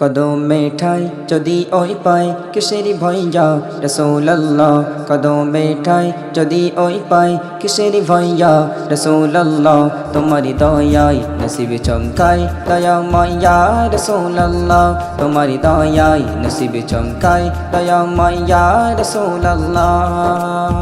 কদম মেঠাই যদি ওই পায়, কিসের ভৈয়া রসৌল্লাহ কদম মেঠাই যদি ওই পায়, কিসের ভৈয়া রসৌল্লাহ তোমারি দয়াই নসিবে চমকাই দয়া মাইয়া রসৌল্লাহ তোমারি দয়াই নসিবে চমকাই দয়া মাইয়া রসৌল্লাহ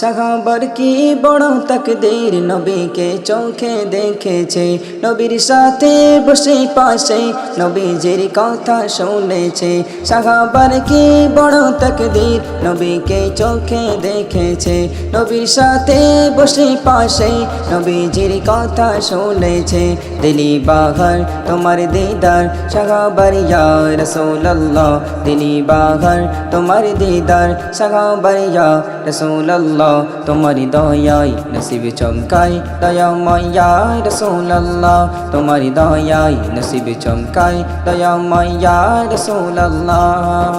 সাহাবার কি বড় তকদীর? নবীকে চোখে দেখেছে, নবীর সাথে বসে পাশে, নবীজির কথা শুনেছে। সাহাবার কি বড় তকদীর? নবীকে চোখে দেখেছে, নবীর সাথে বসে পাশে, নবীজির কথা শুনেছে। দিলি বাঘর তোমার দিদার, সাহাবার ইয়া রসৌল্লাহ দিলি বাঘর তোমার দিদার, সাহাবার ইয়া রসৌল্লাহ তোমারি দয়াই নসিব চমকাই দয়া মাইয়া রসৌল্লাহ তোমারি দয়াই নসিব চমকাই দয়া মাইয়া রসৌল্লাহ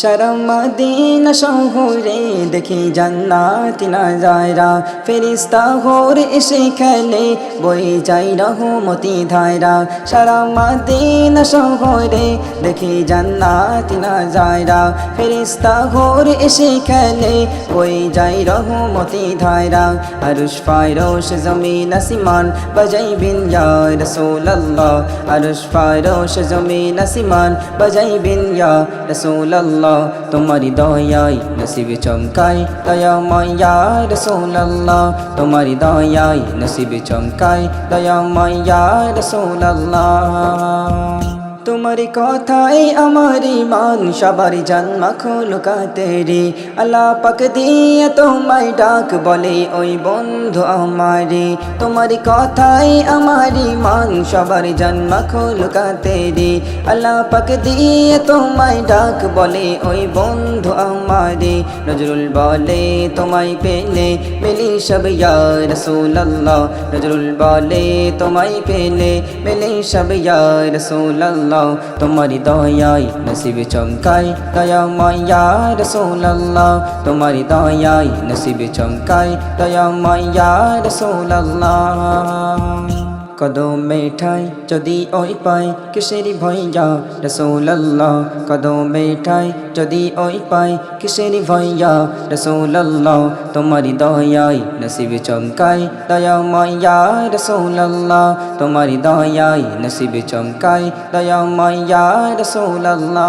শরমদিন শহরে দেখি জান্নাত নাজারা ফেরিস্তা হোর এসে খেলে, বই যাই রহমতি ধারা শরমদিন শহরে দেখি জান্নাত নাজারা ফেরিস্তা হোর এসে খেলে, বই যাই রহমতি ধারা আরুষ ফায়রোশ জমিন আসিমান, বাজাই বিন ইয়া রাসূলুল্লাহ। আরুষ ফায়রোশ জমিন আসিমান, বাজাই বিন ইয়া রাসূলুল্লাহ। তোমারি দয়াই নসিবে চমকাই দয়া মাইয়া রসৌল্লাহ তোমারি দয়াই নসিবে চমকাই দয়া মাইয়া রসৌল্লাহ তোমার কথাই আমার মান সবার জন্ম খোলকাতে রে আল্লাহ পাক দিয়ে তোমায় ডাক বলে, ওই বন্ধু আমারে। তোমার কথাই আমার মান সবার জন্ম খোলকাতে রে আল্লাহ পাক দিয়ে তোমায় ডাক বলে, ওই বন্ধু আমারে। নজরুল বলে, তোমায় পেলে মেলি সব ইয়া রসুল্লাহ নজরুল বলে, তোমায় পেলে মেলে সব ইয়া রসুল্লাহ তোমারি দয়াই নসিব চমকাই দয়া মাইয়া রসৌল্লাহ তোমারি দয়াই নসিব চমকাই দয়া মাইয়া রসৌল্লাহ কদম মেঠাই যদি ওই পাই, কিসের ভৈয়া রসৌল্লাহ কদম মেঠাই যদি ওই পাই, কিসের ভৈয়া রসৌল্লাহ তোমারি দয়াই নসিবে চমকাই, দয়া মাইয়া রসৌল্লাহ তোমারি দয়াই নসিবে চমকাই, দয়া মাইয়া রসৌল্লাহ